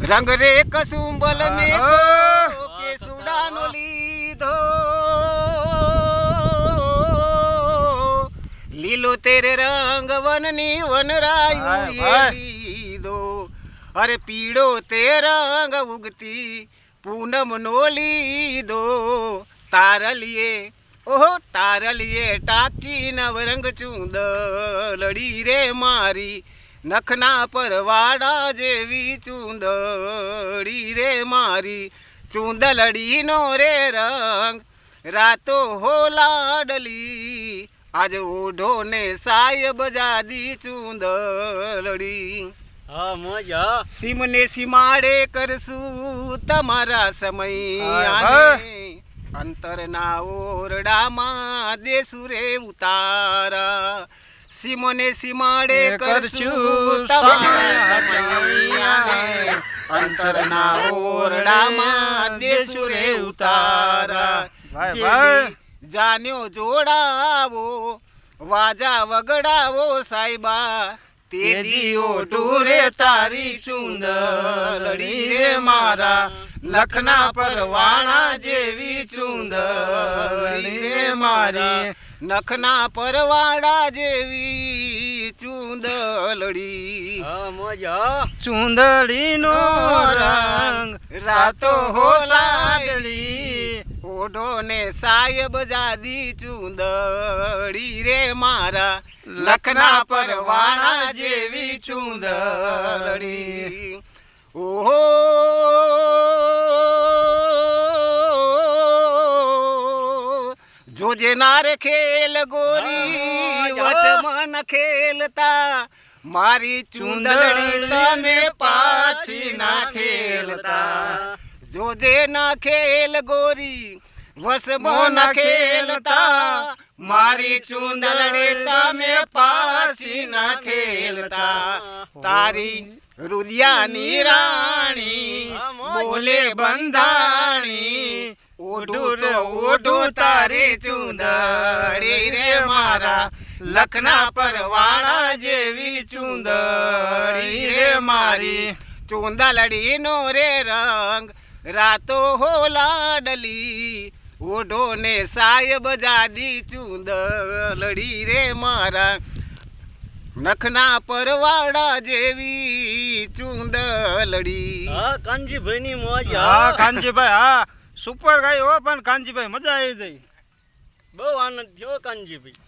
રંગ રે કસુંબલ મેં તો આહા. કેસુડાનો લીધો. લીલો તેરે રંગ વનની વનરાયું લીધો. અરે પીળો તે રંગ ઉગતી પૂનમ નો લીધો. તારલીએ ઓહો તારલીએ ટાકી નવરંગ ચૂંદલડી રે મારી. નખના પર વાડા જેવી ચૂંદડી રે મારી. ચૂંદલડીનો રે રંગ રાતો હો લાડલી. આજ ઓઢો ને સાહેબ જાદી ચૂંદલડી સીમને સીમાડે કરશું તમારા સમય અંતરના ઓરડામાં દેસુરે ઉતારા. સીમને સીમાડે કરશું અંતરના ઓરડામાં દેશું રે ઉતારા. જાન્યો જોડાવો વાજા વગડાવો સાહેબા તે દીઓ ઢોરે તારી ચુંદરડી રે મારા લખના પરવાણા જેવી ચુંદરડી રે મારી નખના પરવાડા જેવી ચુંદલડી હા નો રંગ રાતો હો લાગલી ઓઢો ને સાહેબ જાદી ચુંદળી રે મારા. લખના પરવાડા જેવી ચુંદળી ઓહો જોજે નાર ખેલ ગોરી હા, વચમન ખેલતા. મારી ચુંદડી તમે પાછી ના ખેલતા. જોજે ના ખેલ ગોરી વસમો ના ખેલતા. મારી ચુંદડી તમે પાછી ના ખેલતા. તારી રુદિયાની રાણી બોલે બંધાણી ઓઢું ઓઢું તારી ચુંદડી રે મારા. લખના પરવાળા જેવી ચુંદડી રે મારી. ચુંદલડીનો રે રંગ રાતો હો લાડલી. ઓઢો ને સાહેબ જાદી ચુંદલડી રે મારા. નખના પરવાડા જેવી ચુંદલડી હા કાનજીભાઈ ની મોજ હા. કાનજીભાઈ હા. સુપર ગાય હો પણ કાનજીભાઈ મજા આવી જાય. બહુ આનંદ થયો કાનજીભાઈ.